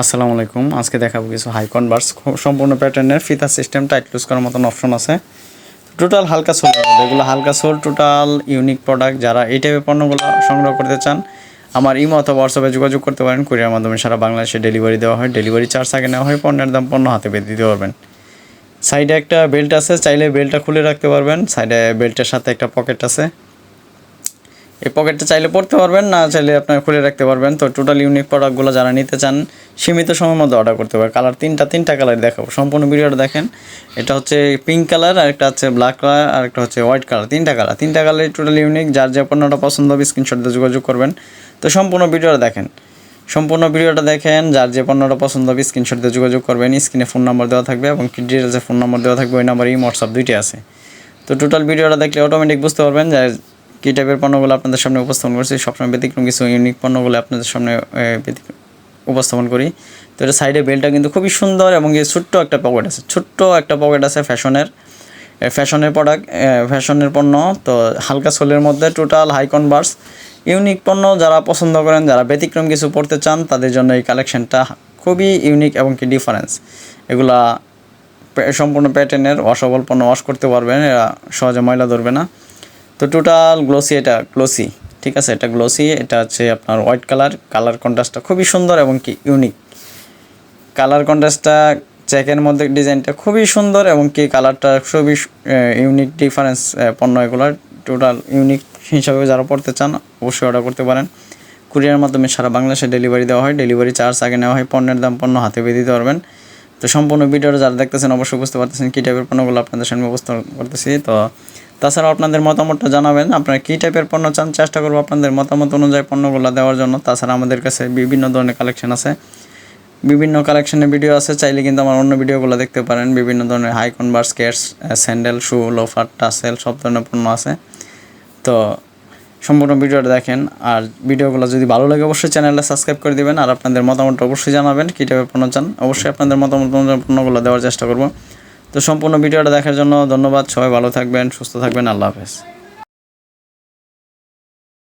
আসসালামু আলাইকুম। আজকে দেখাবো কিছু হাই কনভার্স সম্পূর্ণ প্যাটার্নের ফিতা সিস্টেম টাইট লুজ করার মতন অপশন আছে। টোটাল হালকা সোল এগুলো হালকা সোল টোটাল ইউনিক প্রোডাক্ট যারা এই টাইপের পণ্যগুলো সংগ্রহ করতে চান, আমার ইমো অথবা হোয়াটসঅ্যাপে যোগাযোগ করতে পারেন। কুরিয়ার মাধ্যমে সারা বাংলাদেশে ডেলিভারি দেওয়া হয়। ডেলিভারি চার্জ আগে নেওয়া হয়। পণ্যের দাম পণ্য হাতে পেয়ে দিতে পারবেন। সাইডে একটা বেল্ট আছে। চাইলে বেল্টটা খুলে রাখতে পারবেন। সাইডে বেল্টের সাথে একটা পকেট আছে। এই পকেটটা চাইলে পড়তে পারবেন না চাইলে আপনার খুলে রাখতে পারবেন তো টোটাল ইউনিক প্রোডাক্টগুলো যারা নিতে চান সীমিত সময়ের মধ্যে অর্ডার করতে পারবেন কালার তিনটা তিনটা কালার দেখাবো সম্পূর্ণ ভিডিওটা দেখেন এটা হচ্ছে পিঙ্ক কালার আর একটা হচ্ছে ব্ল্যাক কালার আর একটা হচ্ছে হোয়াইট কালার তিনটা কালার তিনটা কালার টোটাল ইউনিক যার যে পণ্যটা পছন্দ হবে স্ক্রিনশট দিয়ে যোগাযোগ করবেন তো সম্পূর্ণ ভিডিওটা দেখেন সম্পূর্ণ ভিডিওটা দেখেন যার যে পণ্যটা পছন্দ হবে স্ক্রিনশট দিয়ে যোগাযোগ করবেন স্ক্রিনে ফোন নাম্বার দেওয়া থাকবে এবং ডিটেলসে ফোন নাম্বার দেওয়া থাকবে ওই নাম্বারই হোয়াটসঅ্যাপ দুইটাই আছে তো টোটাল ভিডিওটা দেখলে অটোমেটিক বুঝতে পারবেন যে কী টাইপের পণ্যগুলো আপনাদের সামনে উপস্থাপন করছি? সবসময় ব্যতিক্রম কিছু ইউনিক পণ্যগুলো আপনাদের সামনে উপস্থাপন করি। তো এটা সাইডে বেলটা কিন্তু খুবই সুন্দর এবং ছোট্ট একটা পকেট আছে। ছোট্ট একটা পকেট আছে ফ্যাশনের ফ্যাশনের প্রোডাক্ট ফ্যাশনের পণ্য, তো হালকা সোলের মধ্যে টোটাল হাই কনভার্স ইউনিক পণ্য যারা পছন্দ করেন, যারা ব্যতিক্রম কিছু পড়তে চান, তাদের জন্য এই কালেকশনটা খুবই ইউনিক এবং কি ডিফারেন্স এগুলা সম্পূর্ণ প্যাটার্নের অসবল পণ্য ওয়াশ করতে পারবেন, এরা সহজে ময়লা ধরবে না। তো টোটাল গ্লোসি এটা গ্লোসি ঠিক আছে? এটা গ্লোসি এটা হচ্ছে আপনার হোয়াইট কালার কালার কন্ট্রাস্টটা খুবই সুন্দর এবং কি ইউনিক কালার কন্ট্রাস্টটা চেকের মধ্যে ডিজাইনটা খুবই সুন্দর এবং কি কালারটা খুবই ইউনিক ডিফারেন্স পণ্য এগুলো টোটাল ইউনিক হিসাবে যারা পড়তে চান, অবশ্যই অর্ডার করতে পারেন। কুরিয়ার মাধ্যমে সারা বাংলাদেশে ডেলিভারি দেওয়া হয় ডেলিভারি চার্জ আগে নেওয়া হয়, পণ্যের দাম পণ্য হাতে পেয়ে দিতে পারবেন। তো সম্পূর্ণ ভিডিওটা যারা দেখতেছেন, অবশ্যই বুঝতে পারতেছেন কী টাইপের পণ্যগুলো আপনাদের সামনে উপস্থাপন করতেছি। তো তাছাড়াও আপনাদের মতামতটা জানাবেন। আপনারা কী টাইপের পণ্য চান? চেষ্টা করব আপনাদের মতামত অনুযায়ী পণ্যগুলো দেওয়ার জন্য। তাছাড়া আমাদের কাছে বিভিন্ন ধরনের কালেকশন আছে। বিভিন্ন কালেকশনের ভিডিও আছে। চাইলে কিন্তু আমার অন্য ভিডিওগুলো দেখতে পারেন। বিভিন্ন ধরনের high converse Keds sandal shoe loafer tassel সব ধরনের পণ্য আছে। তো সম্পূর্ণ ভিডিওটা দেখেন। আর ভিডিওগুলো যদি ভালো লাগে অবশ্যই চ্যানেলটা সাবস্ক্রাইব করে দেবেন। আর আপনাদের মতামতটা অবশ্যই জানাবেন। কী টাইপের পণ্য চান? অবশ্যই আপনাদের মতামত পণ্যগুলো দেওয়ার চেষ্টা করব। তো সম্পূর্ণ ভিডিওটা দেখার জন্য ধন্যবাদ। সবাই ভালো থাকবেন সুস্থ থাকবেন। আল্লাহ হাফেজ।